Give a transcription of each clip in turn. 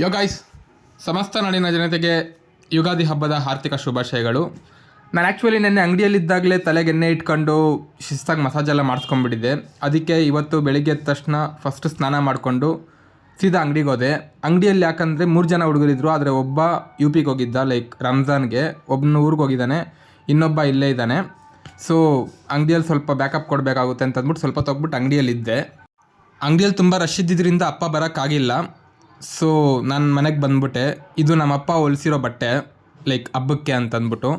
ಯೋ guys ಸಮಸ್ತ ನಾಡಿನ ಜನತೆಗೆ ಯುಗಾದಿ ಹಬ್ಬದ ಆರ್ಥಿಕ ಶುಭಾಶಯಗಳು. ನಾನು ಆ್ಯಕ್ಚುಲಿ ನೆನ್ನೆ ಅಂಗಡಿಯಲ್ಲಿದ್ದಾಗಲೇ ತಲೆಗೆ ಎಣ್ಣೆ ಇಟ್ಕೊಂಡು ಶಿಸ್ತಾಗಿ ಮಸಾಜ್ ಎಲ್ಲ ಮಾಡಿಸ್ಕೊಂಡ್ಬಿಟ್ಟಿದ್ದೆ. ಅದಕ್ಕೆ ಇವತ್ತು ಬೆಳಿಗ್ಗೆ ಎದ್ದ ತಕ್ಷಣ ಫಸ್ಟ್ ಸ್ನಾನ ಮಾಡಿಕೊಂಡು ಸೀದಾ ಅಂಗಡಿಗೆ ಹೋದೆ. ಅಂಗಡಿಯಲ್ಲಿ ಯಾಕಂದರೆ ಮೂರು ಜನ ಹುಡುಗರಿದ್ರು, ಆದರೆ ಒಬ್ಬ ಯು ಪಿಗೆ ಹೋಗಿದ್ದ ಲೈಕ್ ರಂಜಾನ್ಗೆ. ಒಬ್ಬನ ಊರಿಗೆ ಹೋಗಿದ್ದಾನೆ, ಇನ್ನೊಬ್ಬ ಇಲ್ಲೇ ಇದ್ದಾನೆ. ಸೊ ಅಂಗಡಿಯಲ್ಲಿ ಸ್ವಲ್ಪ ಬ್ಯಾಕಪ್ ಕೊಡಬೇಕಾಗುತ್ತೆ ಅಂತ ಅಂದ್ಬಿಟ್ಟು ಸ್ವಲ್ಪ ತೊಗ್ಬಿಟ್ಟು ಅಂಗಡಿಯಲ್ಲಿದ್ದೆ. ಅಂಗಡಿಯಲ್ಲಿ ತುಂಬ ರಶ್ ಇದ್ದಿದ್ದರಿಂದ ಅಪ್ಪ ಬರೋಕ್ಕಾಗಿಲ್ಲ ಸೊ ನಾನು ಮನೆಗೆ ಬಂದ್ಬಿಟ್ಟೆ. ಇದು ನಮ್ಮಪ್ಪ ಹೊಲಿಸಿರೋ ಬಟ್ಟೆ ಲೈಕ್ ಹಬ್ಬಕ್ಕೆ ಅಂತ ಅಂದ್ಬಿಟ್ಟು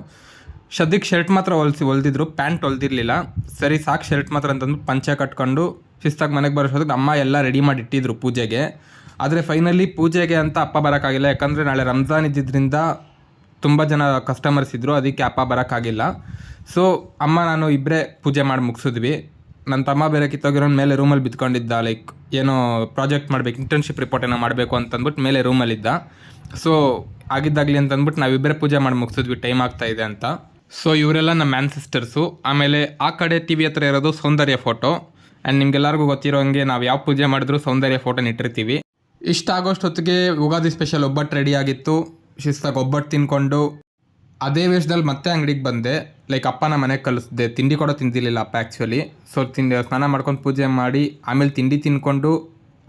ಸದ್ಯಕ್ಕೆ ಶರ್ಟ್ ಮಾತ್ರ ಹೊಲಿಸಿ, ಹೊಲ್ದಿದ್ರು. ಪ್ಯಾಂಟ್ ಹೊಲ್ದಿರಲಿಲ್ಲ. ಸರಿ, ಸಾಕು ಶರ್ಟ್ ಮಾತ್ರ ಅಂತಂದು ಪಂಚೆ ಕಟ್ಕೊಂಡು ಶಿಸ್ತಾಗಿ ಮನೆಗೆ ಬರೋಷ್ಟೊತ್ತಿಗೆ ಅಮ್ಮ ಎಲ್ಲ ರೆಡಿ ಮಾಡಿ ಇಟ್ಟಿದ್ರು ಪೂಜೆಗೆ. ಆದರೆ ಫೈನಲಿ ಪೂಜೆಗೆ ಅಂತ ಅಪ್ಪ ಬರೋಕ್ಕಾಗಿಲ್ಲ. ಯಾಕಂದರೆ ನಾಳೆ ರಂಜಾನ್ ಇದ್ದಿದ್ದರಿಂದ ತುಂಬ ಜನ ಕಸ್ಟಮರ್ಸ್ ಇದ್ದರು ಅದಕ್ಕೆ ಅಪ್ಪ ಬರೋಕ್ಕಾಗಿಲ್ಲ. ಸೊ ಅಮ್ಮ, ನಾನು ಇಬ್ಬರೇ ಪೂಜೆ ಮಾಡಿ ಮುಗಿಸಿದ್ವಿ. ನನ್ನ ತಮ್ಮ ಬೇರೆ ಕಿತ್ತೋಗಿರೋ ಮೇಲೆ ರೂಮಲ್ಲಿ ಬಿತ್ಕೊಂಡಿದ್ದ ಲೈಕ್ ಏನೋ ಪ್ರಾಜೆಕ್ಟ್ ಮಾಡಬೇಕು ಇಂಟರ್ನ್ಶಿಪ್ ರಿಪೋರ್ಟ್ ಏನೋ ಮಾಡಬೇಕು ಅಂತಂದ್ಬಿಟ್ಟು ಮೇಲೆ ರೂಮಲ್ಲಿದ್ದ ಸೊ ಆಗಿದ್ದಾಗಲಿ ಅಂತಂದ್ಬಿಟ್ಟು ನಾವಿಬ್ಬರೇ ಪೂಜೆ ಮಾಡಿ ಮುಗಿಸಿದ್ವಿ ಟೈಮ್ ಆಗ್ತಾ ಇದೆ ಅಂತ. ಸೊ ಇವರೆಲ್ಲ ನಮ್ಮ ಮ್ಯಾನ್ ಸಿಸ್ಟರ್ಸು ಆಮೇಲೆ ಆ ಕಡೆ ಟಿ ವಿ ಹತ್ರ ಇರೋದು ಸೌಂದರ್ಯ ಫೋಟೋ ಆ್ಯಂಡ್ ನಿಮ್ಗೆಲ್ಲರಿಗೂ ಗೊತ್ತಿರೋ ಹಂಗೆ ನಾವು ಯಾವ ಪೂಜೆ ಮಾಡಿದ್ರು ಸೌಂದರ್ಯ ಫೋಟೋನ ಇಟ್ಟಿರ್ತೀವಿ. ಇಷ್ಟ ಆಗೋಷ್ಟೊತ್ತಿಗೆ ಯುಗಾದಿ ಸ್ಪೆಷಲ್ ಒಬ್ಬಟ್ಟು ರೆಡಿ ಆಗಿತ್ತು. ಶಿಸ್ತಾಗಿ ಒಬ್ಬಟ್ಟು ತಿನ್ಕೊಂಡು. ಅದೇ ವೇಷದಲ್ಲಿ ಮತ್ತೆ ಅಂಗಡಿಗೆ ಬಂದೆ. ಲೈಕ್ ಅಪ್ಪನ ಮನೆಗೆ ಕಲಿಸ್ದೆ ತಿಂಡಿ ಕೂಡ ತಿಂದಿರಲಿಲ್ಲ ಅಪ್ಪ ಆ್ಯಕ್ಚುಲಿ ಸೊ ತಿಂಡಿ, ಸ್ನಾನ ಮಾಡ್ಕೊಂಡು ಪೂಜೆ ಮಾಡಿ, ಆಮೇಲೆ ತಿಂಡಿ ತಿನ್ಕೊಂಡು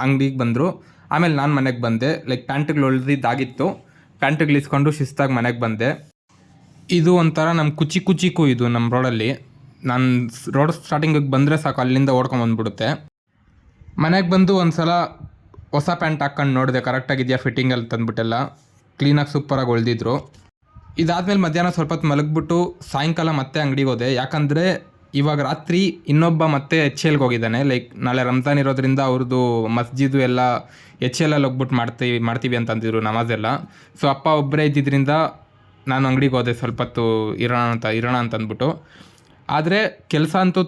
ಅಂಗಡಿಗೆ ಬಂದರು. ಆಮೇಲೆ ನಾನು ಮನೆಗೆ ಬಂದೆ. ಲೈಕ್ ಪ್ಯಾಂಟ್ಗಳು ಒಳ್ದಿದ್ದಾಗಿತ್ತು. ಪ್ಯಾಂಟ್ಗಳು ಇಸ್ಕೊಂಡು ಶಿಸ್ತಾಗಿ ಮನೆಗೆ ಬಂದೆ. ಇದು ಒಂಥರ ನಮ್ಮ ಕುಚಿ ಕುಚಿಕು ಇದು ನಮ್ಮ ರೋಡಲ್ಲಿ. ನಾನು ರೋಡ್ ಸ್ಟಾರ್ಟಿಂಗಿಗೆ ಬಂದರೆ ಸಾಕು, ಅಲ್ಲಿಂದ ಓಡ್ಕೊಂಡು ಬಂದ್ಬಿಡುತ್ತೆ. ಮನೆಗೆ ಬಂದು ಒಂದು ಸಲ ಹೊಸ ಪ್ಯಾಂಟ್ ಹಾಕ್ಕೊಂಡು ನೋಡಿದೆ. ಕರೆಕ್ಟಾಗಿದೆಯಾ ಫಿಟ್ಟಿಂಗಲ್ಲಿ ತಂದುಬಿಟ್ಟೆಲ್ಲ. ಕ್ಲೀನಾಗಿ ಸೂಪರಾಗಿ ಹೊಳ್ದಿದ್ರು ಇದಾದ್ಮೇಲೆ ಮಧ್ಯಾಹ್ನ ಸ್ವಲ್ಪ ಹೊತ್ತು ಮಲಗಿಬಿಟ್ಟು ಸಾಯಂಕಾಲ ಮತ್ತೆ ಅಂಗಡಿಗೆ ಹೋದೆ. ಯಾಕಂದರೆ ಇವಾಗ ರಾತ್ರಿ ಇನ್ನೊಬ್ಬ ಮತ್ತೆ ಎಚ್ ಎಲ್ಗೆ ಹೋಗಿದ್ದಾನೆ. ಲೈಕ್ ನಾಳೆ ರಂಜಾನ್ ಇರೋದ್ರಿಂದ ಅವ್ರದ್ದು ಮಸ್ಜಿದು ಎಲ್ಲ ಎಚ್ ಎಲ್ ಅಲ್ಲಿ ಹೋಗ್ಬಿಟ್ಟು ಮಾಡ್ತೀವಿ ಮಾಡ್ತೀವಿ ಅಂತ ಅಂದಿದ್ರು ನಮಾಜ್ ಎಲ್ಲ ಸೊ ಅಪ್ಪ ಒಬ್ಬರೇ ಇದ್ದಿದ್ದರಿಂದ ನಾನು ಅಂಗಡಿಗೆ ಹೋದೆ ಸ್ವಲ್ಪ ಹೊತ್ತು ಇರೋಣ ಅಂತ ಇರೋಣ ಅಂತ ಅಂದ್ಬಿಟ್ಟು ಆದರೆ ಕೆಲಸ ಅಂತೂ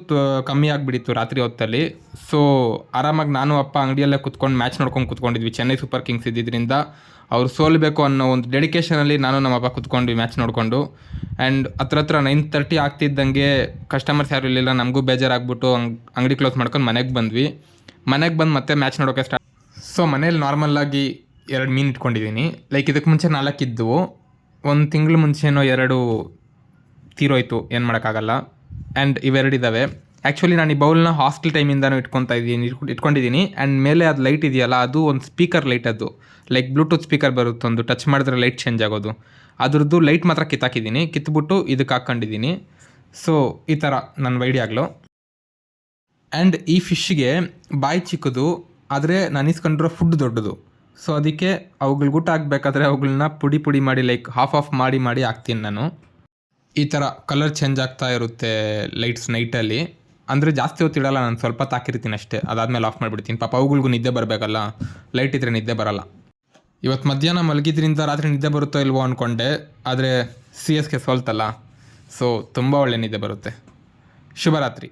ಕಮ್ಮಿ ಆಗಿಬಿಡಿತ್ತು ರಾತ್ರಿ ಹೊತ್ತಲ್ಲಿ. ಸೊ ಆರಾಮಾಗಿ ನಾನು, ಅಪ್ಪ, ಅಂಗಡಿಯಲ್ಲೇ ಕುತ್ಕೊಂಡು ಮ್ಯಾಚ್ ನೋಡ್ಕೊಂಡು ಕುತ್ಕೊಂಡಿದ್ವಿ. ಚೆನ್ನೈ ಸೂಪರ್ ಕಿಂಗ್ಸ್ ಇದ್ದಿದ್ದರಿಂದ ಅವ್ರು ಸೋಲ್ಬೇಕು ಅನ್ನೋ ಒಂದು ಡೆಡಿಕೇಶನಲ್ಲಿ ನಾನು ನಮ್ಮ ಅಪ್ಪ ಕುತ್ಕೊಂಡ್ವಿ ಮ್ಯಾಚ್ ನೋಡಿಕೊಂಡು. ಆ್ಯಂಡ್ ಹತ್ರ ಹತ್ರ ನೈನ್ ತರ್ಟಿ ಆಗ್ತಿದ್ದಂಗೆ ಕಸ್ಟಮರ್ಸ್ ಯಾರು ಇರಲಿಲ್ಲ, ನಮಗೂ ಬೇಜಾರಾಗ್ಬಿಟ್ಟು ಅಂಗ್ ಅಂಗಡಿ ಕ್ಲೋಸ್ ಮಾಡ್ಕೊಂಡು ಮನೆಗೆ ಬಂದ್ವಿ. ಮನೆಗೆ ಬಂದು ಮತ್ತೆ ಮ್ಯಾಚ್ ನೋಡೋಕೆ ಸ್ಟಾರ್ಟ್ ಸೊ ಮನೇಲಿ ನಾರ್ಮಲ್ಲಾಗಿ ಎರಡು ಮೀನು ಇಟ್ಕೊಂಡಿದ್ದೀನಿ ಲೈಕ್ ಇದಕ್ಕೆ ಮುಂಚೆ ನಾಲ್ಕಿದ್ದವು ಒಂದು ತಿಂಗಳು ಮುಂಚೆನೋ ಎರಡು ತೀರೋಯ್ತು ಏನು ಮಾಡೋಕ್ಕಾಗಲ್ಲ. ಆ್ಯಂಡ್ ಇವೆರಡಿದ್ದಾವೆ ಆ್ಯಕ್ಚುಲಿ ನಾನು ಈ ಬೌಲ್ನ ಹಾಸ್ಟೆಲ್ ಟೈಮಿಂದನೂ ಇಟ್ಕೊತಾ ಇದ್ದೀನಿ ಇಟ್ಕೊಂಡು- ಇಟ್ಕೊಂಡಿದ್ದೀನಿ. ಆ್ಯಂಡ್ ಮೇಲೆ ಅದು ಲೈಟ್ ಇದೆಯಲ್ಲ, ಅದು ಒಂದು ಸ್ಪೀಕರ್ ಲೈಟ್ ಅದು. ಲೈಕ್ ಬ್ಲೂಟೂತ್ ಸ್ಪೀಕರ್ ಬರುತ್ತೆ ಒಂದು ಟಚ್ ಮಾಡಿದ್ರೆ ಲೈಟ್ ಚೇಂಜ್ ಆಗೋದು. ಅದ್ರದ್ದು ಲೈಟ್ ಮಾತ್ರ ಕಿತ್ತಾಕಿದ್ದೀನಿ. ಕಿತ್ಬಿಟ್ಟು ಇದಕ್ಕೆ ಹಾಕ್ಕೊಂಡಿದ್ದೀನಿ ಸೊ ಈ ಥರ ನನ್ನ ಐಡಿಯಾಗ್ಲು ಆ್ಯಂಡ್ ಈ ಫಿಶ್ಗೆ ಬಾಯಿ ಚಿಕ್ಕದು, ಆದರೆ ನಾನು ಇಸ್ಕೊಂಡಿರೋ ಫುಡ್ ದೊಡ್ಡದು. ಸೊ ಅದಕ್ಕೆ ಅವುಗಳಿಗೆ ಊಟ ಆಗಬೇಕಾದ್ರೆ ಅವುಗಳನ್ನ ಪುಡಿ ಪುಡಿ ಮಾಡಿ ಲೈಕ್ ಹಾಫ್ ಆಫ್ ಮಾಡಿ ಮಾಡಿ ಹಾಕ್ತೀನಿ ನಾನು. ಈ ಥರ ಕಲರ್ ಚೇಂಜ್ ಆಗ್ತಾ ಇರುತ್ತೆ ಲೈಟ್ಸ್ ನೈಟಲ್ಲಿ ಅಂದರೆ ಜಾಸ್ತಿ ಹೊತ್ತು ಇಡಲ್ಲ, ನಾನು ಸ್ವಲ್ಪ ತಾಕಿರ್ತೀನಿ ಅಷ್ಟೇ. ಅದಾದಮೇಲೆ ಆಫ್ ಮಾಡಿಬಿಡ್ತೀನಿ. ಪಾಪ ಅವುಗಳಿಗೂ ನಿದ್ದೆ ಬರಬೇಕಲ್ಲ. ಲೈಟ್ ಇದ್ದರೆ ನಿದ್ದೆ ಬರಲ್ಲ. ಇವತ್ತು ಮಧ್ಯಾಹ್ನ ಮಲಗಿದ್ರಿಂದ ರಾತ್ರಿ ನಿದ್ದೆ ಬರುತ್ತೋ ಇಲ್ವೋ ಅಂದ್ಕೊಂಡೆ ಆದರೆ ಸಿ ಎಸ್ಗೆ ಸೋಲ್ತಲ್ಲ. ಸೊ ತುಂಬ ಒಳ್ಳೆ ನಿದ್ದೆ ಬರುತ್ತೆ. ಶುಭರಾತ್ರಿ.